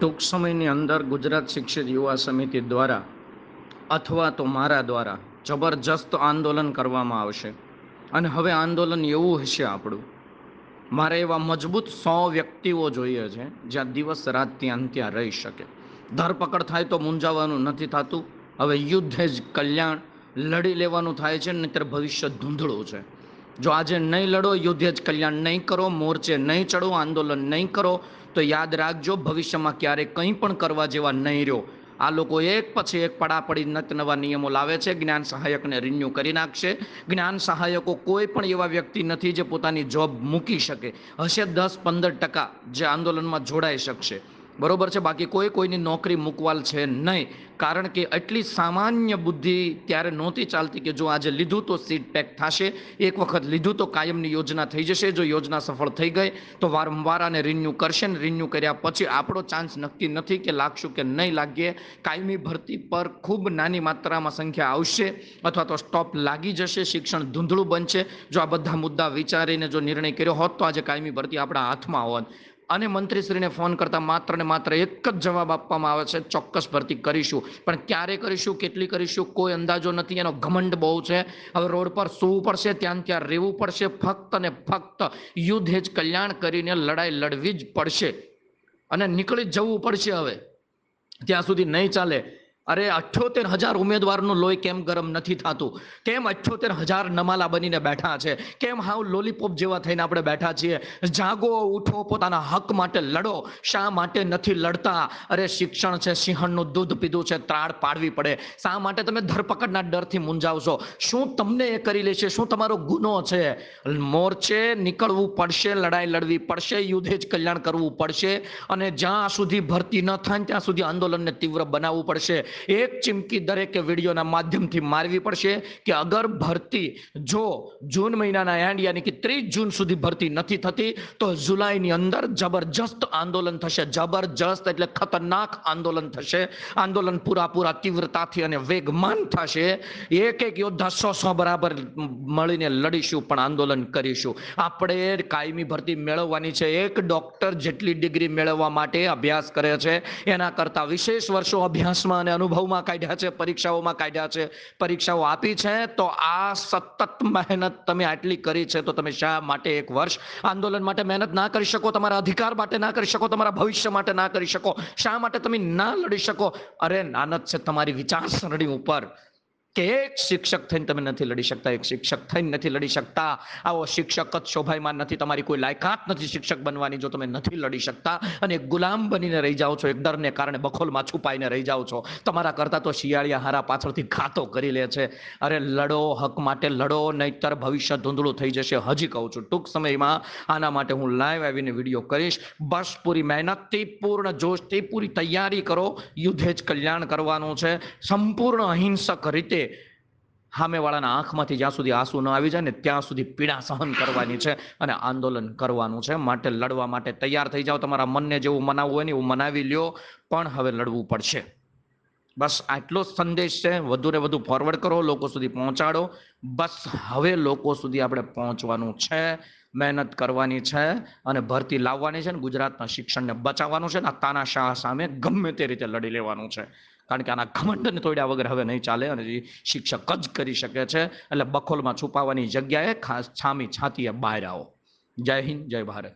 ટૂંક સમયની અંદર ગુજરાત શિક્ષિત યુવા સમિતિ દ્વારા અથવા તો મારા દ્વારા જબરજસ્ત આંદોલન કરવામાં આવશે. અને હવે આંદોલન એવું હશે આપણું. મારે એવા મજબૂત સો વ્યક્તિઓ જોઈએ છે, જ્યાં દિવસ રાત ત્યાં ત્યાં રહી શકે. ધરપકડ થાય તો મૂંઝાવાનું નથી થતું. હવે યુદ્ધે જ કલ્યાણ લડી લેવાનું થાય છે, નહીંતર ભવિષ્ય ધૂંધળું છે. જો આજે નહીં લડો, યુદ્ધ જ કલ્યાણ નહીં કરો, મોરચે નહીં ચડો, આંદોલન નહીં કરો, તો યાદ રાખજો, ભવિષ્યમાં ક્યારેય કંઈ પણ કરવા જેવા નહીં રહ્યો. આ લોકો એક પછી એક પડાપડી નત નવા નિયમો લાવે છે, જ્ઞાન સહાયકને રિન્યૂ કરી નાખશે. જ્ઞાન સહાયકો કોઈ પણ એવા વ્યક્તિ નથી જે પોતાની જોબ મૂકી શકે. હશે દસ પંદર ટકા જે આંદોલનમાં જોડાઈ શકશે. બરોબર છે? બાકી કોઈ કોઈની નોકરી મૂકવાલ છે નહીં. કારણ કે એટલી સામાન્ય બુદ્ધિ ત્યારે નહોતી ચાલતી કે જો આજે લીધું તો સીટ પેક થશે. એક વખત લીધું તો કાયમની યોજના થઈ જશે. જો યોજના સફળ થઈ ગઈ તો વારંવાર આને રિન્યૂ કરશે ને રિન્યૂ કર્યા પછી આપણો ચાન્સ નક્કી નથી કે લાગશું કે નહીં લાગીએ. કાયમી ભરતી પર ખૂબ નાની માત્રામાં સંખ્યા આવશે અથવા તો સ્ટોપ લાગી જશે. શિક્ષણ ધૂંધળું બનશે. જો આ બધા મુદ્દા વિચારીને જો નિર્ણય કર્યો હોત તો આજે કાયમી ભરતી આપણા હાથમાં હોત. અને મંત્રીશ્રીને ફોન કરતા માત્ર ને માત્ર એક જ જવાબ આપવામાં આવે છે, ચોક્કસ ભરતી કરીશું. પણ ક્યારે કરીશું, કેટલી કરીશું, કોઈ અંદાજો નથી, એનો ઘમંડ બહુ છે. હવે રોડ પર સૂવું પડશે, ત્યાં ત્યાં રહેવું પડશે, ફક્ત ને ફક્ત યુદ્ધ જ કલ્યાણ કરીને લડાઈ લડવી જ પડશે. અને નીકળી જવું પડશે હવે. ત્યાં સુધી નહીં ચાલે. અરે અઠ્યોતેર હજાર ઉમેદવારનું લોહી કેમ ગરમ નથી થતું? કેમ અઠ્યોતેર હજાર નમાલા બનીને બેઠા છે? કેમ હાવ લોલીપોપ જેવા થઈને આપણે બેઠા છીએ? જાગો, ઉઠો, પોતાના હક માટે લડો. શા માટે નથી લડતા? અરે શિક્ષણ છે, સિંહણનું દૂધ પીધું છે, ત્રાળ પાડવી પડે. શા માટે તમે ધરપકડના ડરથી મૂંઝાવશો? શું તમને એ કરી લેશે શું તમારો ગુનો છે? મોરચે નીકળવું પડશે, લડાઈ લડવી પડશે, યુદ્ધે જ કલ્યાણ કરવું પડશે. અને જ્યાં સુધી ભરતી ન થાય ત્યાં સુધી આંદોલનને તીવ્ર બનાવવું પડશે. એક ચીમકી દરેકે વિડીયોના માધ્યમથી મારવી પડશે કે અગર ભરતી જો જૂન મહિનાના એન્ડ યાની કે ત્રીસ જૂન સુધી ભરતી નથી થતી, તો જુલાઈની અંદર જબરજસ્ત આંદોલન થશે. જબરજસ્ત એટલે ખતરનાક આંદોલન થશે. આંદોલન પૂરા પૂરા તીવ્રતાથી અને વેગમાન થશે. એક એક યોદ્ધા સો સો બરાબર મળીને લડીશું, પણ આંદોલન કરીશું. આપણે કાયમી ભરતી મેળવવાની છે. એક ડોક્ટર જેટલી ડિગ્રી મેળવવા માટે અભ્યાસ કરે છે. એના કરતા વિશેષ વર્ષો અભ્યાસમાં અને અનુભવમાં કાઢ્યા છે, પરીક્ષાઓમાં કાઢ્યા છે, પરીક્ષાઓ આપી છે, તો આ સતત મહેનત તમે આટલી કરી છે તો તમે શા માટે એક વર્ષ આંદોલન માટે મહેનત ના કરી શકો, તમારા અધિકાર માટે ના કરી શકો, તમારા ભવિષ્ય માટે ના કરી શકો, શા માટે તમે ના લડી શકો? અરે નાનત છે તમારી વિચારસરણી ઉપર. કે એક શિક્ષક થઈને તમે નથી લડી શકતા, એક શિક્ષક થઈને નથી લડી શકતા. આવો શિક્ષક જ શોભાયમાન નથી. તમારી કોઈ લાયકાત નથી શિક્ષક બનવાની જો તમે નથી લડી શકતા. અને એક ગુલામ બનીને રહી જાઓ છો, એક ડરને કારણે બખોલમાં છુપાઈને રહી જાઓ છો. તમારા કરતા તો શિયાળિયા હારા પાછળથી ઘાતો કરી લે છે. અરે લડો, હક માટે લડો, નહીતર ભવિષ્ય ધૂંધળું થઈ જશે. હજી કહું છું, ટૂંક સમયમાં આના માટે હું લાઈવ આવીને વીડિયો કરીશ. બસ પૂરી મહેનતથી, પૂર્ણ જોશથી, પૂરી તૈયારી કરો. યુદ્ધે જ કલ્યાણ કરવાનું છે. સંપૂર્ણ અહિંસક રીતે સામેવાળાના આંખમાંથી જ્યાં સુધી આંસુ ન આવી જાય ને ત્યાં સુધી પીડા સહન કરવાની છે અને આંદોલન કરવાનું છે. માટે લડવા માટે તૈયાર થઈ જાઓ. તમારા મનને જેવું મનાવવું હોય ને એવું મનાવી લ્યો. પણ હવે લડવું પડશે. બસ આટલો જ સંદેશ છે. વધુ ને વધુ ફોરવર્ડ કરો. લોકો સુધી પહોંચાડો. બસ હવે લોકો સુધી આપણે પહોંચવાનું છે. મહેનત કરવાની છે અને ભરતી લાવવાની છે ને ગુજરાતના શિક્ષણને બચાવવાનું છે ને આ તાનાશાહ સામે ગમે તે રીતે લડી લેવાનું છે. કારણ કે આના ઘમંડને તોડ્યા વગર હવે નહીં ચાલે અને શિક્ષક જ કરી શકે છે, એટલે બખોલમાં છુપાવવાની જગ્યાએ ખાસ છામી છાતીએ બહાર આવો. જય હિન્દ, જય ભારત.